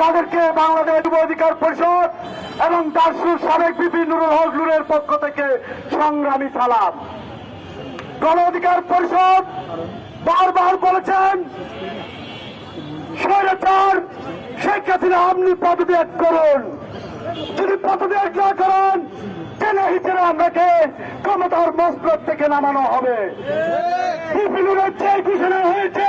তাদেরকে বাংলাদেশ যুব অধিকার পরিষদ এবং দাসুর সাবেক বিপি নুরুল হক নুরের পক্ষ থেকে সংগ্রামী সালাম। গণ অধিকার পরিষদ বারবার বলেছেন, স্বৈরাচার শেখ হাসিনা আপনি পদত্যাগ করুন। যদি পদত্যাগ না করেন টেনে হিচেরে আপনাকে ক্ষমতার মস্তক থেকে নামানো হবে? বিপিনুরের যে ঘোষণা হয়েছে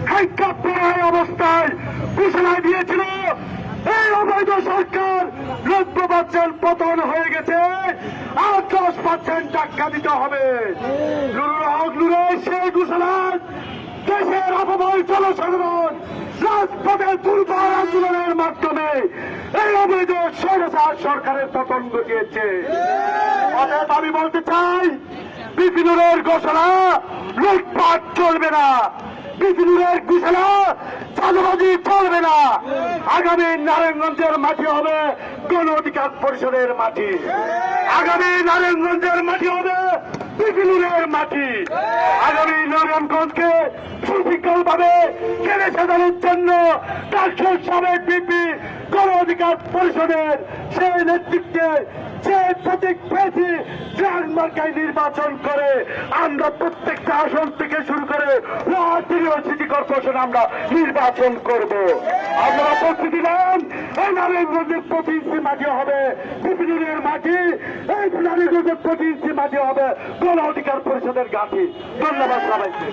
এই সরকার নব্য পার্সেন্ট পতন হয়ে গেছে। আর দশ পার্সেন্ট টাকা দিতে হবে। নুরুল হক দেশের অপময় জনসাধারণ রাজপথে দুর্বার আন্দোলনের মাধ্যমে এই অবৈধ স্বৈরাচার সরকারের পতন ঘটিয়েছে। অতএব আমি বলতে চাই বিপিনুরের ঘোষণা লুটপাট চলবে না। বিপিনুরের ঘোষণা চাঁদাবাজি চলবে না। আগামী নারায়ণগঞ্জের মাটি হবে গণ অধিকার পরিষদের মাটি। আগামী নারায়ণগঞ্জের মাটি হবে বিপিনুরের মাটি। আগামী নারায়ণগঞ্জকে সুশৃঙ্খল ভাবে কেড়ে সাজানোর জন্য ডাক্তার সাবেক বিপি গণ অধিকার পরিষদের সেই নেতৃত্বে যে প্রতীক পেয়েছি, ট্রাক মার্কায় নির্বাচন করে আমরা প্রত্যেকটা আসন থেকে শুরু করে সিটি কর্পোরেশন আমরা নির্বাচন করব। আপনারা প্রস্তুতি নেন। এই নারায়ণগঞ্জের প্রতি মাঝে হবে। মাঝে এই নারায়ণগঞ্জের প্রতি মাঝে হবে। গণ অধিকার পরিষদের গাঠি ধন্যবাদ সবাইকে।